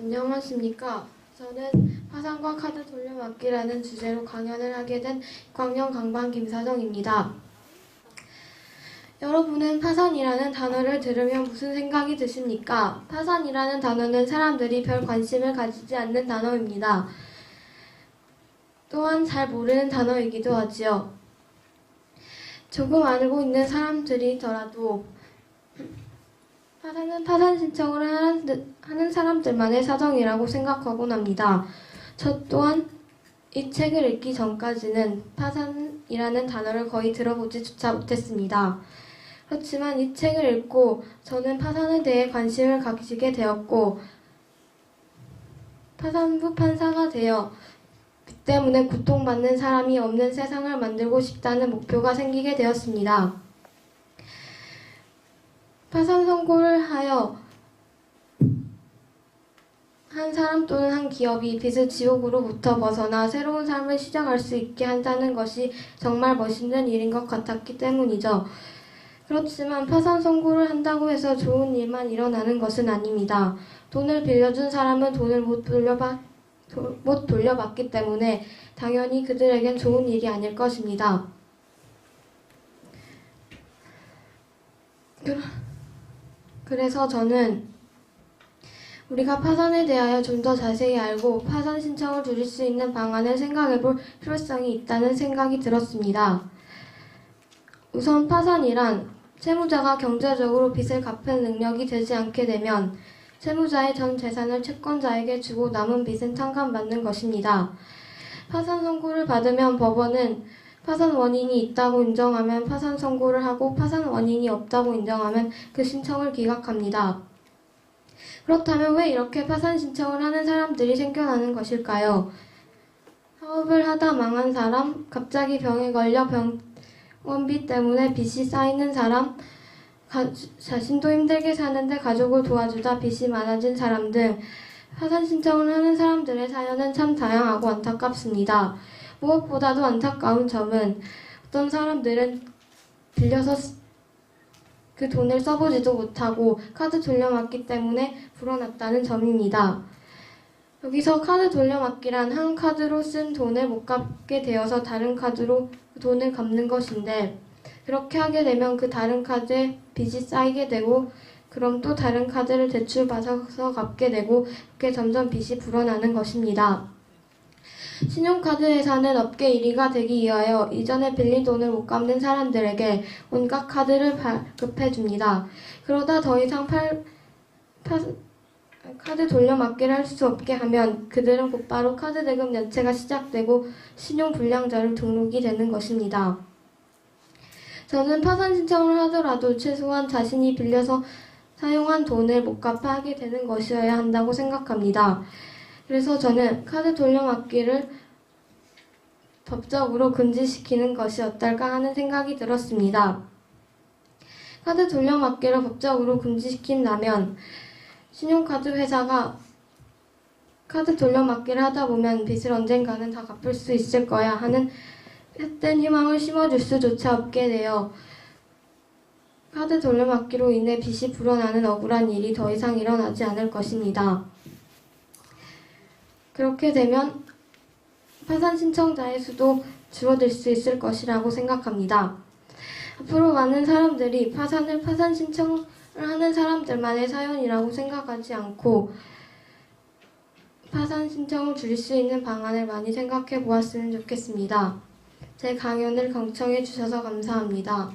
안녕하십니까. 저는 화상과 카드 돌려막기라는 주제로 강연을 하게 된 광명 강반 김사정입니다. 여러분은 파산이라는 단어를 들으면 무슨 생각이 드십니까? 파산이라는 단어는 사람들이 별 관심을 가지지 않는 단어입니다. 또한 잘 모르는 단어이기도 하지요. 조금 알고 있는 사람들이더라도 파산은 파산 신청을 하는, 하는 사람들만의 사정이라고 생각하곤 합니다. 저 또한 이 책을 읽기 전까지는 파산이라는 단어를 거의 들어보지조차 못했습니다. 그렇지만 이 책을 읽고 저는 파산에 대해 관심을 가지게 되었고 파산부 판사가 되어 그 때문에 고통받는 사람이 없는 세상을 만들고 싶다는 목표가 생기게 되었습니다. 파산 선고를 하여 한 사람 또는 한 기업이 빚을 지옥으로부터 벗어나 새로운 삶을 시작할 수 있게 한다는 것이 정말 멋있는 일인 것 같았기 때문이죠. 그렇지만 파산 선고를 한다고 해서 좋은 일만 일어나는 것은 아닙니다. 돈을 빌려준 사람은 돈을 못 돌려받, 도- 못 돌려받기 때문에 당연히 그들에겐 좋은 일이 아닐 것입니다. 그- 그래서 저는 우리가 파산에 대하여 좀 더 자세히 알고 파산 신청을 줄일 수 있는 방안을 생각해 볼 필요성이 있다는 생각이 들었습니다. 우선 파산이란 채무자가 경제적으로 빚을 갚을 능력이 되지 않게 되면 채무자의 전 재산을 채권자에게 주고 남은 빚은 탕감받는 것입니다. 파산 선고를 받으면 법원은 파산 원인이 있다고 인정하면 파산 선고를 하고 파산 원인이 없다고 인정하면 그 신청을 기각합니다. 그렇다면 왜 이렇게 파산 신청을 하는 사람들이 생겨나는 것일까요? 사업을 하다 망한 사람, 갑자기 병에 걸려 병원비 때문에 빚이 쌓이는 사람, 가- 자신도 힘들게 사는데 가족을 도와주다 빚이 많아진 사람 등 파산 신청을 하는 사람들의 사연은 참 다양하고 안타깝습니다. 무엇보다도 안타까운 점은 어떤 사람들은 빌려서 쓰- 그 돈을 써보지도 못하고 카드 돌려막기 때문에 불어났다는 점입니다. 여기서 카드 돌려막기란 한 카드로 쓴 돈을 못 갚게 되어서 다른 카드로 그 돈을 갚는 것인데 그렇게 하게 되면 그 다른 카드에 빚이 쌓이게 되고 그럼 또 다른 카드를 대출받아서 갚게 되고 그렇게 점점 빚이 불어나는 것입니다. 신용카드 회사는 업계 1위가 되기 위하여 이전에 빌린 돈을 못 갚는 사람들에게 온갖 카드를 발급해 줍니다. 그러다 더 이상 팔, 파, 카드 돌려막기를 할 수 없게 하면 그들은 곧바로 카드 대금 연체가 시작되고 신용 불량자로 등록이 되는 것입니다. 저는 파산 신청을 하더라도 최소한 자신이 빌려서 사용한 돈을 못 갚아 하게 되는 것이어야 한다고 생각합니다. 그래서 저는 카드 돌려막기를 법적으로 금지시키는 것이 어떨까 하는 생각이 들었습니다. 카드 돌려막기를 법적으로 금지시킨다면 신용카드 회사가 카드 돌려막기를 하다 보면 빚을 언젠가는 다 갚을 수 있을 거야 하는 헛된 희망을 심어줄 수조차 없게 되어 카드 돌려막기로 인해 빚이 불어나는 억울한 일이 더 이상 일어나지 않을 것입니다. 그렇게 되면 파산 신청자의 수도 줄어들 수 있을 것이라고 생각합니다. 앞으로 많은 사람들이 파산을 파산 신청을 하는 사람들만의 사연이라고 생각하지 않고 파산 신청을 줄일 수 있는 방안을 많이 생각해 보았으면 좋겠습니다. 제 강연을 경청해 주셔서 감사합니다.